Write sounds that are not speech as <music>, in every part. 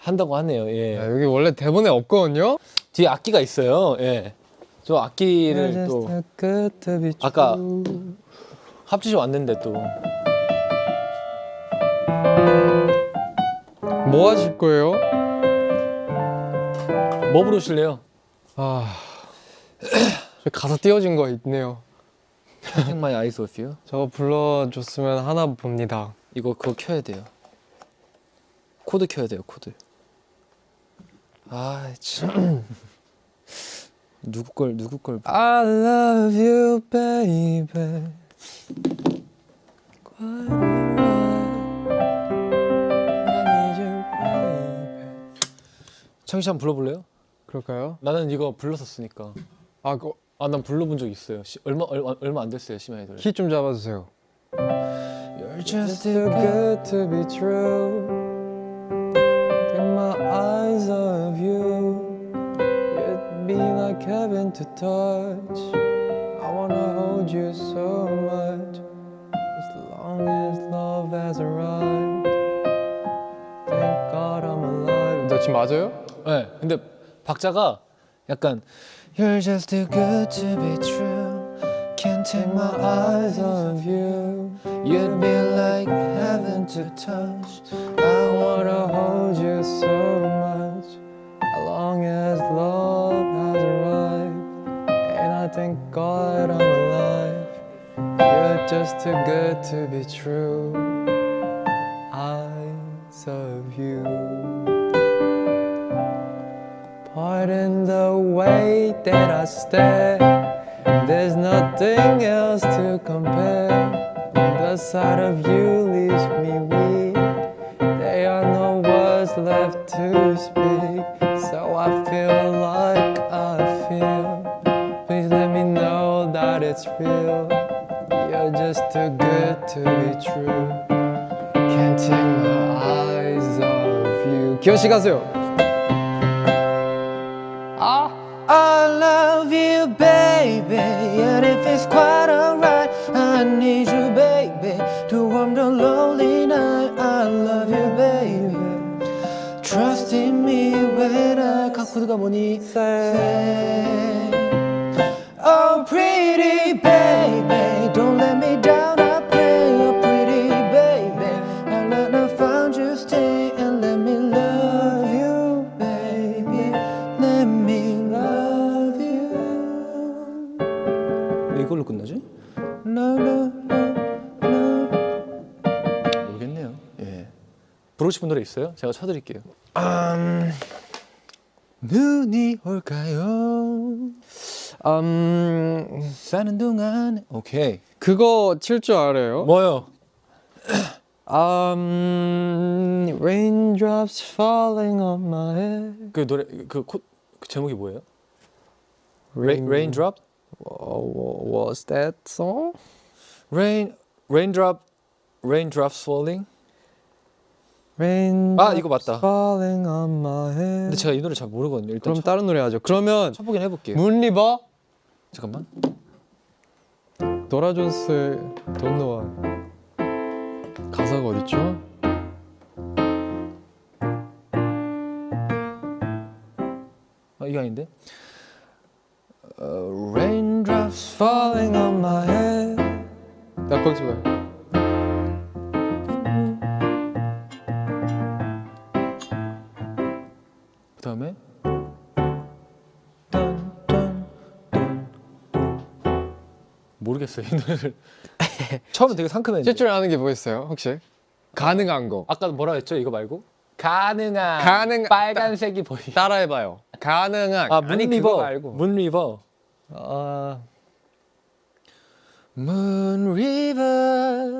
한다고 하네요. 예. 야, 여기 원래 대본에 없거든요. 뒤에 악기가 있어요. 예. 저 악기를 또 아까 합주실 왔는데 또 뭐 하실 거예요? 뭐 부르실래요? 아 가사 띄워진 거 있네요. Off you. <laughs> 저거 불러줬으면 하나 봅니다. 이거 그거 켜야 돼요. 코드 켜야 돼요. 코드. 아 참. 누구 걸 누구 걸 I love you, baby. Quite alright. I need you, baby. 창희 씨 한번 불러볼래요? 그럴까요? 나는 이거 불렀었으니까. 아, 그, 아 난 불러본 적 있어요. 시, 얼마 얼마 얼마 안 됐어요. 심야의 노래. 키좀 잡아주세요. You're Just too good to be true. be like heaven to touch. I wanna hold you so much. As long as love has arrived. Thank God I'm alive. 너 지금 맞아요? 네, 근데 박자가 약간 You're just too good to be true. Can't take my eyes off you. You'd be like heaven to touch. I wanna hold you so much. Thank God I'm alive. You're just too good to be true. Eyes of you. Pardon the way that I stare. There's nothing else to compare. The sight of you leaves me weak. There are no words left to speak. know that it's real. You're just too good to be true. Can't take my eyes off you. 기현 씨 가세요. 아. I love you, baby. And if it's quite alright, I need you, baby. To warm the lonely night. I love you, baby. Trust in me when I 가 코드가 뭐니? 싶은 노래 있어요? 제가 쳐드릴게요. 음, 눈이 올까요? 음, 사는 동안 오케이. 그거 칠 줄 알아요? 뭐요? Um, raindrops falling on my head. 그 노래 그, 코, 그 제목이 뭐예요? Rain, raindrop? Wha- Was that song? Rain raindrop raindrops falling. 아, 이거 맞다. Falling on my head. 근데 제가 이 노래 잘 모르거든요. 일단 그럼 쳐, 다른 노래 하죠. 그러면 쳐보긴 해볼게요. 문리버 잠깐만. 노라 존스의 Don't Know Why. 가사가 어딨죠? 아 이게 아닌데? 어, raindrops falling on my head. 나 꺾지 마요. 그 다음에. 모르겠어요 이 노래를 <laughs> 처음에 되게 상큼했는데 칠줄 아는 게 뭐 있어요? 혹시? 가능한 거. 아까 뭐라 했죠 이거 말고 가능한 가능- 빨간색이 보이 따라해봐요. 가능한. 아 아니 그거 문리버 말고. 문리버 아, 문리버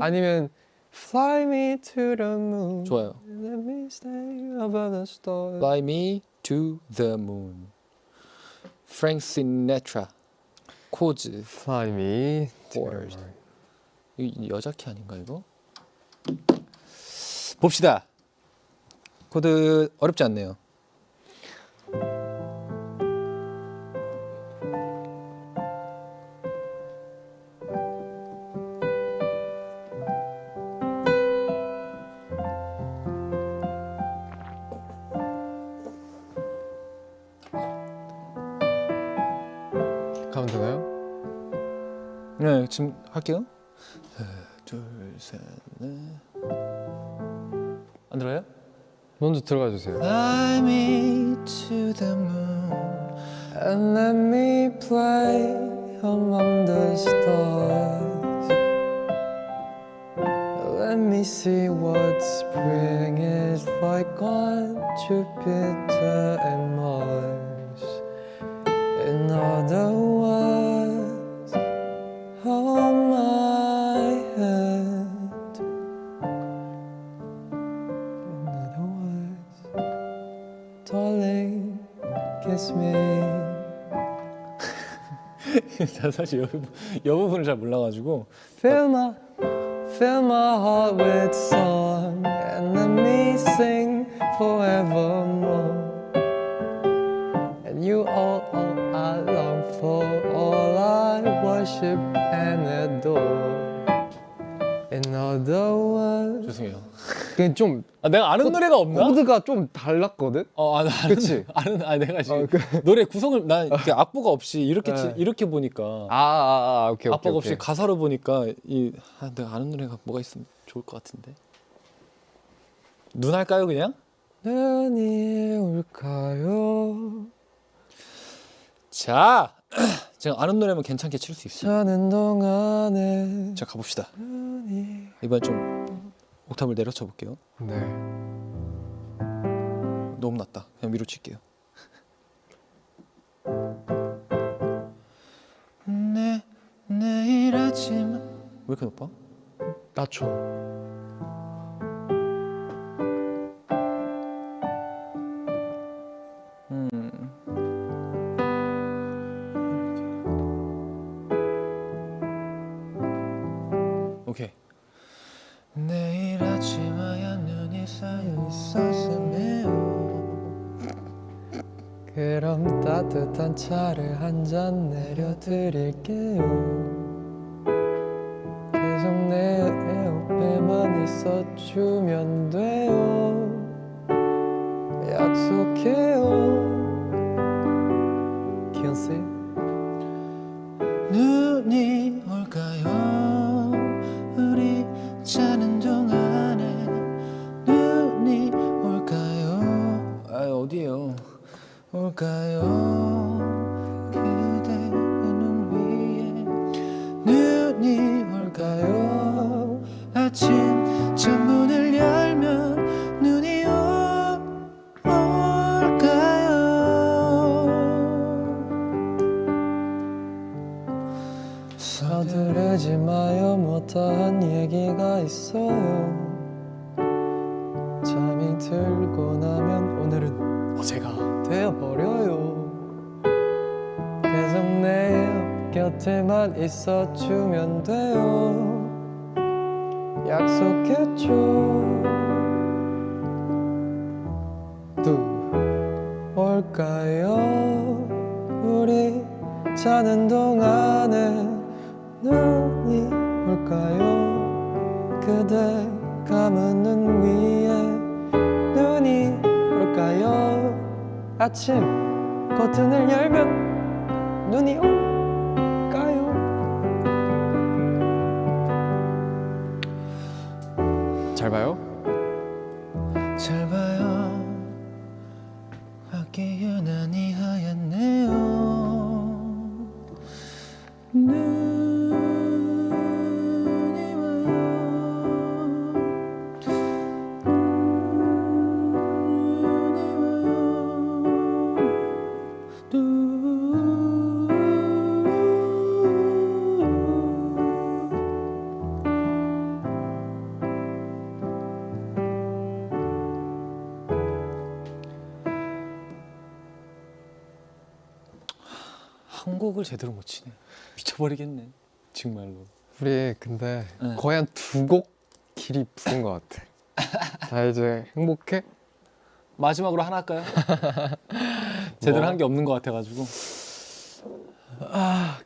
아니면 Fly me to the moon. 좋아요 Let me stay above the stars. Fly me to the moon 프랭크 시네트라 코즈 Fly me to the Forest. moon. 이 여자 키 아닌가 이거? 봅시다. 코드 어렵지 않네요. 할게요. 둘, 셋, 넷. 안 들어요? 먼저 들어가 주세요. Fly me to the moon. And let me play among the stars. Let me see what spring is like on Jupiter and Mars. 나 사실 여, 여 부분을 잘 몰라가지고 Fill my, fill my heart with song and let me sing forevermore. And you all, all I long for, all I worship and adore. In other words, 죄송해요. 그냥 좀 아, 내가 아는 노래가 없나? 코드가 좀 달랐거든. 어, 아, 나 아는, 그치? 아는, 아, 내가 지금 어, 그- 노래 구성을 난 이렇게 악보가 없이 이렇게 치, 네. 이렇게 보니까 아, 아, 아 오케이, 오케이, 악보가 없이 오케이. 가사로 보니까 이 아, 내가 아는 노래가 뭐가 있으면 좋을 것 같은데. 눈 할까요 그냥? 눈이 올까요? 자, <clears throat> 제가 아는 노래면 괜찮게 칠 수 있어요. 자는 동안에 자 가봅시다. 눈이 이번 좀 옥탑을 내려쳐 볼게요. 네. 너무 낮다. 그냥 위로 칠게요. <laughs> 내 내일 아침 왜 이렇게 높아? 낮춰. 오케이. 내일 아침 하얀 눈이 쌓여 있었으며 그럼 따뜻한 차를 한 잔 내려드릴게요. 계속 내 옆에만 있어주면 돼요. 약속해요. 기현 계속 내옆 곁에만 있어주면 돼요. 약속했죠 또 올까요? 우리 자는 동안에 눈이 올까요? 그대 감은 눈 위에 눈이 올까요? 아침 커튼을 열면 눈이 올까요? 잘 봐요. 잘 봐요. 밖에 유난히 하얗네요. 눈 한 곡을 제대로 못 치네. 미쳐버리겠네. 정말로. 우리 근데 네. 거의 한 두 곡 길이 부른 것 같아 <laughs> 자 이제 행복해? 마지막으로 하나 할까요? <laughs> 제대로 뭐? 한게 없는 것 같아가지고.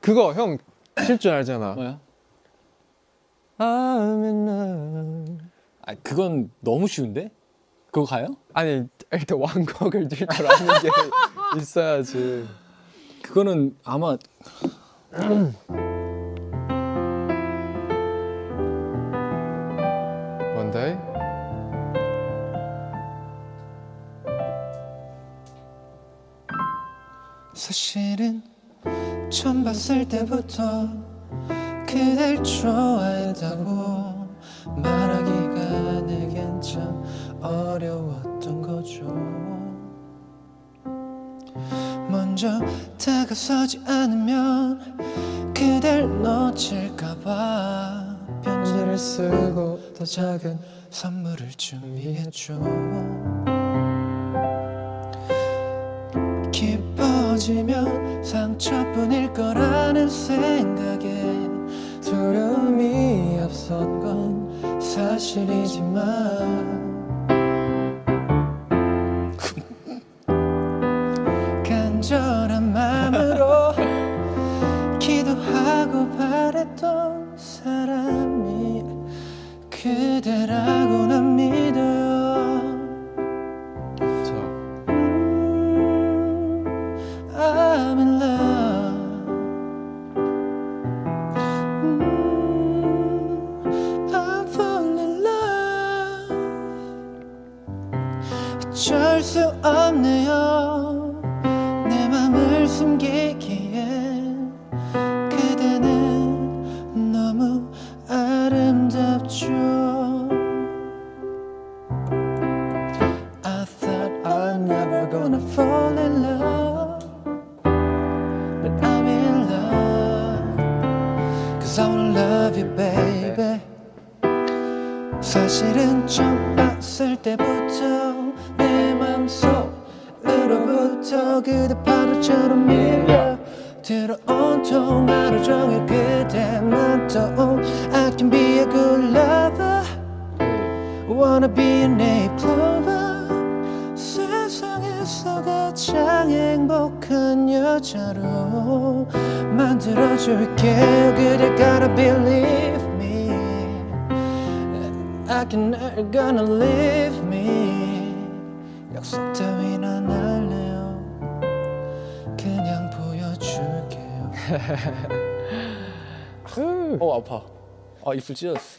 그거 형 칠 줄 알잖아 뭐야? I'm in love 아 그건 너무 쉬운데? 그거 가요? 아니 일단 <laughs> 왕곡을 칠 줄 아는 게 있어야지 그거는 아마 Monday. 사실은 처음 봤을 때부터 그댈 좋아했다고 말하기가 내겐 참 어려웠던 거죠 먼저 다가서지 않으면 그댈 놓칠까봐. 편지를 쓰고 더 작은 선물을 준비했죠 깊어지면 상처뿐일 거라는 생각에 두려움이 앞선 건 사실이지만 기도하고 바랬던 사람이 그대라고 난 믿어요 자, I'm in love. 음, I'm falling in love. 어쩔 수 없네요. 내 맘을 숨기기 Cause I wanna love you, baby. 사실은 처음 봤을 때부터 내 맘속으로부터 그대 파도처럼 밀려 들어온 통 하루 종일 그대만 떠온 I can be a good lover Wanna be A clover 세상에서 가장 행복한 여자로 만들어줄게요 그대 gotta believe me? I can never gonna leave me? 약속 따윈 안 할래요. 그냥 보여줄게요. <laughs> 어 아파. 아 입술 찢었어.